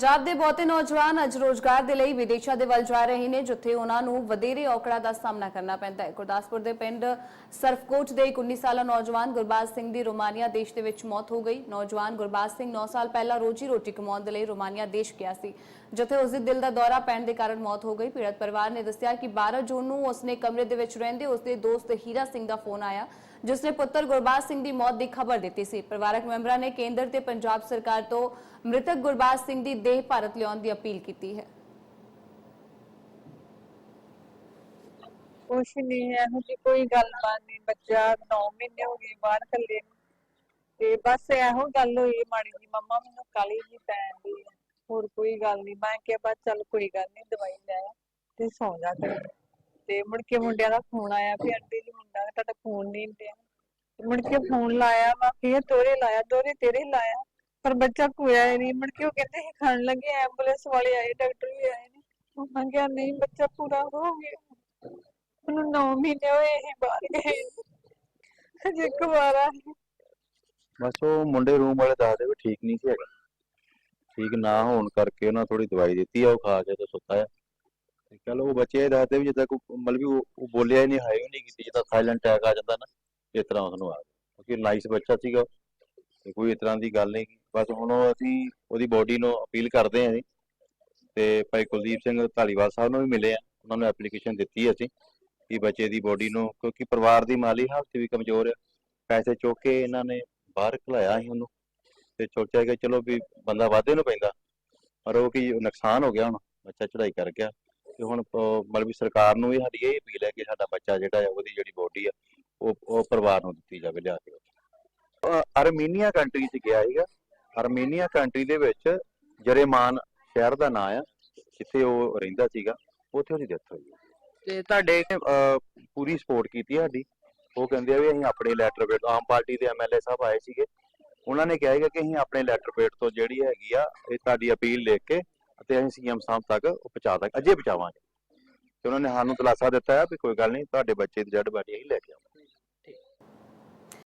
ਪੰਜਾਬ ਦੇ ਬਹੁਤੇ ਨੌਜਵਾਨ ਅੱਜ ਰੋਜ਼ਗਾਰ ਦੇ ਲਈ ਵਿਦੇਸ਼ਾਂ ਦੇ ਵੱਲ ਜਾ ਰਹੇ ਨੇ, ਜਿੱਥੇ ਉਹਨਾਂ ਨੂੰ ਵਧੇਰੇ ਔਕੜਾਂ ਦਾ ਸਾਹਮਣਾ ਕਰਨਾ ਪੈਂਦਾ ਹੈ। ਗੁਰਦਾਸਪੁਰ ਦੇ ਪਿੰਡ ਸਰਫਕੋਟ ਦੇ 19 ਸਾਲਾ ਨੌਜਵਾਨ ਗੁਰਬਾਜ ਸਿੰਘ ਦੀ ਰੋਮਾਨੀਆ ਦੇਸ਼ ਦੇ ਵਿੱਚ ਮੌਤ ਹੋ ਗਈ। ਨੌਜਵਾਨ ਗੁਰਬਾਜ ਸਿੰਘ 9 ਸਾਲ ਪਹਿਲਾਂ ਰੋਜੀ ਰੋਟੀ ਕਮਾਉਣ ਦੇ ਲਈ ਰੋਮਾਨੀਆ ਦੇਸ਼ ਗਿਆ ਸੀ, ਜਿੱਥੇ ਉਸ ਦੇ ਦਿਲ ਦਾ ਦੌਰਾ ਪੈਣ ਦੇ ਕਾਰਨ ਮੌਤ ਹੋ ਗਈ। ਪੀੜਤ ਪਰਿਵਾਰ ਨੇ ਦੱਸਿਆ ਕਿ 12 ਜੂਨ ਨੂੰ ਉਸਨੇ ਕਮਰੇ ਦੇ ਵਿੱਚ ਰਹਿੰਦੇ ਉਸਦੇ ਦੋਸਤ ਹੀਰਾ ਸਿੰਘ ਦਾ ਫੋਨ ਆਇਆ। ਜਿਸ ਨੇ ਪੁੱਤਰ ਗੁਰਬਾਜ ਸਿੰਘ ਦੀ ਮੌਤ ਦੀ ਖਬਰ ਦਿੱਤੀ ਸੀ। ਪਰਿਵਾਰਕ ਮੈਂਬਰਾਂ ਨੇ ਕੇਂਦਰ ਤੇ ਪੰਜਾਬ ਸਰਕਾਰ ਤੋਂ ਮ੍ਰਿਤਕ ਗੁਰਬਾਜ ਸਿੰਘ ਦੀ ਦੇਹ ਭਾਰਤ ਲਿਆਉਣ ਦੀ ਅਪੀਲ ਕੀਤੀ ਹੈ। ਕੁਛ ਨਹੀਂ, ਇਹੋ ਜਿਹੀ ਕੋਈ ਗੱਲਬਾਤ ਨਹੀਂ। ਬੱਚਾ 9 ਮਹੀਨੇ ਹੋ ਗਏ ਬਾਹਰ ਕੱਲੇ ਨੂੰ। ਤੇ ਬਸ ਇਹੋ ਗੱਲ ਹੋਈ, ਮਾੜੀ ਜੀ ਮੰਮਾ ਮੈਨੂੰ ਕਾਲੀ ਜੀ ਪੈਂਦੀ ਹੈ ਹੋਰ ਕੋਈ ਗੱਲ ਨਹੀਂ। ਮੈਂ ਕਿਹਾ ਬਸ ਚੱਲ ਕੋਈ ਗੱਲ ਨਹੀਂ, ਦਵਾਈ ਲੈ ਆ ਤੇ ਸੌਂ ਜਾ ਕਰ ਤੇ ਮੁੜ ਕੇ ਮੁੰਡਿਆਂ ਦਾ ਫੋਨ ਆਇਆ ਵੀ ਆਂਟੀ ਤੁਹਾਡਾ ਫੋਨ ਨਹੀਂ ਪਿਆ ਮੁੜ ਕੇ ਫੋਨ ਲਾਇਆ ਮੈਂ ਫੇਰ ਦੋਰੇ ਲਾਇਆ ਦੋਰੇ ਤੇਰੇ ਲਾਇਆ। ਪਰ ਬੱਚਾ ਕੋਇਆ ਹੀ ਨਹੀਂ। ਮੁੜ ਕੇ ਉਹ ਕਹਿੰਦੇ ਸੀ ਖਾਣ ਲੱਗੇ, ਐਂਬੂਲੈਂਸ ਵਾਲੇ ਆਏ, ਡਾਕਟਰ ਵੀ ਆਏ ਨੇ। ਮੈਂ ਕਿਹਾ ਨਹੀਂ, ਬੱਚਾ ਪੂਰਾ ਹੋ ਗਿਆ। ਉਹਨੂੰ 9 ਮਹੀਨੇ ਹੋਏ ਹੀ ਬਾਹਰ ਗਏ ਹਜੇ ਕੁਵਾਰਾ ਹੈ ਬਸ ਉਹ ਮੁੰਡੇ ਰੂਮ ਵਾਲੇ ਦੱਸਦੇ ਵੀ ਠੀਕ ਨਹੀਂ ਸੀ ਹੈਗਾ। ਠੀਕ ਨਾ ਹੋਣ ਕਰਕੇ ਉਹਨਾਂ ਥੋੜੀ ਦਵਾਈ ਦਿੱਤੀ ਆ, ਉਹ ਖਾ ਕੇ ਤੇ ਸੁੱਤਾ ਆ। ਚਲੋ ਉਹ ਬੱਚੇ ਦੱਸਦੇ ਵੀ ਜਿੱਦਾਂ ਕੋਈ ਮਤਲਬ ਵੀ ਉਹ ਬੋਲਿਆ ਹੀ ਨਹੀਂ ਹਾਈ ਨਹੀਂ ਕੀਤੀ, ਜਿੱਦਾਂ ਸਾਇਲੈਂਟ ਅਟੈਕ ਆ ਜਾਂਦਾ ਨਾ, ਇਸ ਤਰ੍ਹਾਂ ਉਹਨੂੰ ਆ ਗਿਆ। ਕਿਉਂਕਿ ਨਾਈਸ ਬੱਚਾ ਸੀਗਾ ਤੇ ਕੋਈ ਇਸ ਤਰ੍ਹਾਂ ਦੀ ਗੱਲ ਨਹੀਂ ਬਸ ਹੁਣ ਅਸੀਂ ਉਹਦੀ ਬੋਡੀ ਨੂੰ ਅਪੀਲ ਕਰਦੇ ਹਾਂ ਜੀ। ਤੇ ਭਾਈ ਕੁਲਦੀਪ ਸਿੰਘ ਧਾਲੀਵਾਲ ਸਾਹਿਬ ਨੂੰ ਵੀ ਮਿਲੇ ਆ ਉਹਨਾਂ ਨੂੰ ਐਪਲੀਕੇਸ਼ਨ ਦਿੱਤੀ ਅਸੀਂ, ਕਿ ਬੱਚੇ ਦੀ ਬੋਡੀ ਨੂੰ, ਕਿਉਂਕਿ ਪਰਿਵਾਰ ਦੀ ਮਾਲੀ ਹਾਲਤ ਵੀ ਕਮਜ਼ੋਰ ਹੈ ਪੈਸੇ ਚੁੱਕ ਕੇ ਇਹਨਾਂ ਨੇ ਬਾਹਰ ਘਲਾਇਆ ਸੀ ਉਹਨੂੰ। ਤੇ ਸੋਚਿਆ ਕਿ ਚਲੋ ਵੀ ਬੰਦਾ ਵਾਧੇ ਨੂੰ ਪੈਂਦਾ। ਪਰ ਉਹ ਕੀ ਨੁਕਸਾਨ ਹੋ ਗਿਆ ਹੁਣ, ਬੱਚਾ ਚੜਾਈ ਕਰ ਗਿਆ। ਤੇ ਹੁਣ ਮਤਲਬ ਵੀ ਸਰਕਾਰ ਨੂੰ ਵੀ ਸਾਡੀ ਇਹ ਅਪੀਲ ਹੈ ਕਿ ਸਾਡਾ ਬੱਚਾ ਜਿਹੜਾ ਹੈ ਉਹਦੀ ਜਿਹੜੀ ਬੋਡੀ ਆ, ਉਹ ਉਹ ਪਰਿਵਾਰ ਨੂੰ ਦਿੱਤੀ ਜਾਵੇ, ਲਿਆ ਕੇ। ਅਰਮੀਨੀਆ ਕੰਟਰੀ 'ਚ ਗਿਆ ਸੀਗਾ। ਅਰਮੀਨੀਆ ਕੰਟਰੀ ਦੇ ਵਿੱਚ ਜਰੇਮਾਨ ਸ਼ਹਿਰ ਦਾ ਨਾਂ ਆ, ਜਿੱਥੇ ਉਹ ਰਹਿੰਦਾ ਸੀਗਾ, ਉੱਥੇ ਉਹਦੀ ਡੈਥ ਹੋਈ ਹੈ। ਤੇ ਤੁਹਾਡੇ ਪੂਰੀ ਸਪੋਰਟ ਕੀਤੀ ਸਾਡੀ। ਉਹ ਕਹਿੰਦੇ ਆ ਵੀ ਅਸੀਂ ਆਪਣੇ ਲੈਟਰ ਪੇਡ ਆਮ ਪਾਰਟੀ ਦੇ ਐਮਐਲਏ ਸਾਹਿਬ ਆਏ ਸੀਗੇ। ਉਹਨਾਂ ਨੇ ਕਿਹਾ ਹੈਗਾ ਕਿ ਅਸੀਂ ਆਪਣੇ ਲੈਟਰ ਪੇਡ ਤੋਂ ਜਿਹੜੀ ਹੈਗੀ ਆ, ਇਹ ਤੁਹਾਡੀ ਅਪੀਲ ਲੈ ਕੇ ਅਤੇ ਅਸੀਂ ਸੀਐਮ ਸਾਹਿਬ ਤੱਕ ਉਹ ਪਹੁੰਚਾ ਦਾਂਗੇ, ਅਜੇ ਪਹੁੰਚਾਵਾਂਗੇ। ਤੇ ਉਹਨਾਂ ਨੇ ਸਾਨੂੰ ਦਿਲਾਸਾ ਦਿੱਤਾ ਹੈ ਵੀ ਕੋਈ ਗੱਲ ਨਹੀਂ, ਤੁਹਾਡੇ ਬੱਚੇ ਦੀ ਜੜ ਬਾਡੀ ਅਸੀਂ ਲੈ ਕੇ ਆਵਾਂਗੇ।